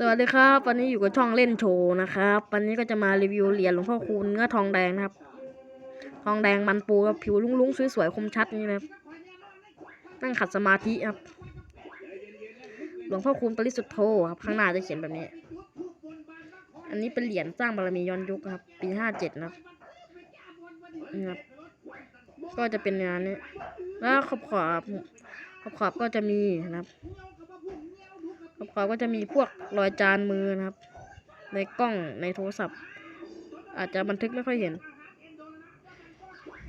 สวัสดีครับ วันนี้อยู่กับช่องเล่นโชว์นะครับ วันนี้ก็จะมารีวิวเหรียญหลวงพ่อคูณเนื้อทองแดงนะครับ ทองแดงมันปูครับผิวลุ้งๆสวยๆคมชัดนี่นะครับนั่งขัดสมาธิครับ หลวงพ่อคูณปริสุทธโธครับข้างหน้าจะเขียนแบบนี้ อันนี้เป็นเหรียญสร้างบารมีย้อนยุคครับ ปีห้าเจ็ดนะครับนี่ครับก็จะเป็นงานนี้แล้วขอบขอบขอบขอบก็จะมีนะครับ ขอบขอบก็จะมีพวกรอยจานมือนะครับ ในกล้องในโทรศัพท์ อาจจะบันทึกไม่ค่อยเห็น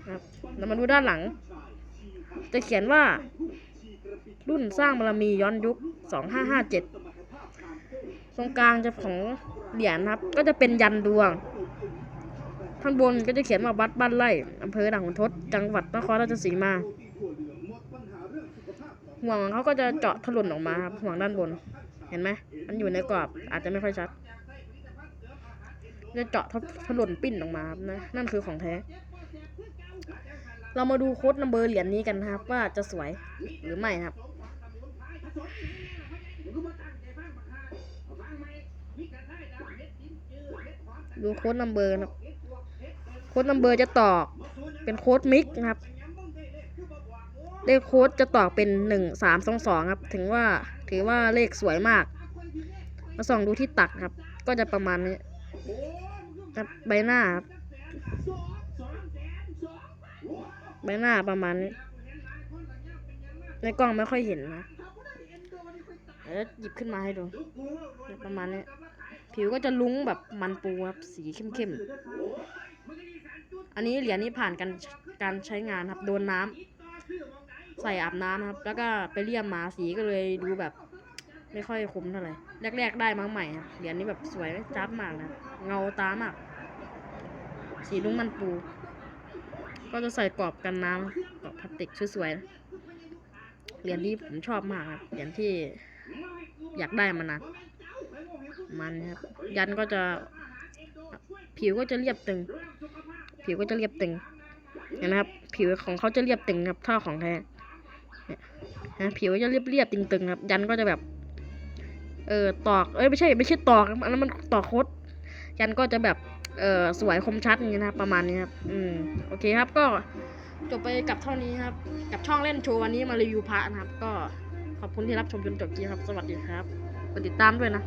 นะครับเรามาดูด้านหลัง จะเขียนว่า รุ่นสร้างบารมีย้อนยุค 2557 ตรงกลางจะของเหรียญครับ ก็จะเป็นยันดวงข้างบนก็จะเขียนว่าวัดบ้านไร่อำเภอด่านขุนทด จังหวัดนครราชสีมา ห่วงของเขาก็จะเจาะถลุนออกมาครับห่วงด้านบน เห็นไหมมันอยู่ในกรอบอาจจะไม่ค่อยชัด จะเจาะทะลุนปิ้นออกมาครับนะนั่นคือของแท้ เรามาดูโค้ดนัมเบอร์เหรียญนี้กันครับ ว่าจะสวยหรือไม่ครับดูโค้ดนัมเบอร์นะครับ โค้ดนัมเบอร์จะตอกเป็นโค้ดมิกนะครับ เลขโค้ดจะตอกเป็นหนึ่งสามสองสองครับ ถึงว่าถือว่าเลขสวยมาก มาส่องดูที่ตักครับ ก็จะประมาณนี้ครับใบหน้าครับใบหน้าประมาณนี้ในกล้องไม่ค่อยเห็นนะเดี๋ยวหยิบขึ้นมาให้ดู ประมาณนี้ ผิวก็จะลุ้งแบบมันปูครับ สีเข้มๆ อันนี้เหรียญนี้ผ่านการการใช้งานครับ โดนน้ำ ใส่อาบน้ำนะครับ แล้วก็ไปเลี่ยมหมาสีก็เลยดูแบบ ไม่ค่อยคุ้มเท่าไหร่แรก ๆ ได้มาใหม่ครับเหรียญนี้แบบสวยจับมากนะเงาตามาก สีลุ้งมันปู ก็จะใส่กรอบกันน้ำกรอบพลาสติกสวยๆเหรียญนี้ผมชอบมากครับเหรียญที่อยากได้มานานมันครับ ยันก็จะ ผิวก็จะเรียบตึง ผิวก็จะเรียบตึงเห็นไหมครับ ผิวของเขาจะเรียบตึงครับถ้าของแท้ นะผิวจะเรียบๆตึงๆครับ ยันก็จะแบบ เออตอก เอ้ยไม่ใช่ไม่ใช่ตอกอันนั้นมันตอกคดยันก็จะแบบ เออสวยคมชัดอย่างนี้นะประมาณนี้ครับ อืมโอเคครับก็จบไปกับเท่านี้ครับ กับช่องเล่นโชว์วันนี้มารีวิวพระนะครับ ก็ขอบคุณที่รับชมจนจบคลิปครับ สวัสดีครับกดติดตามด้วยนะ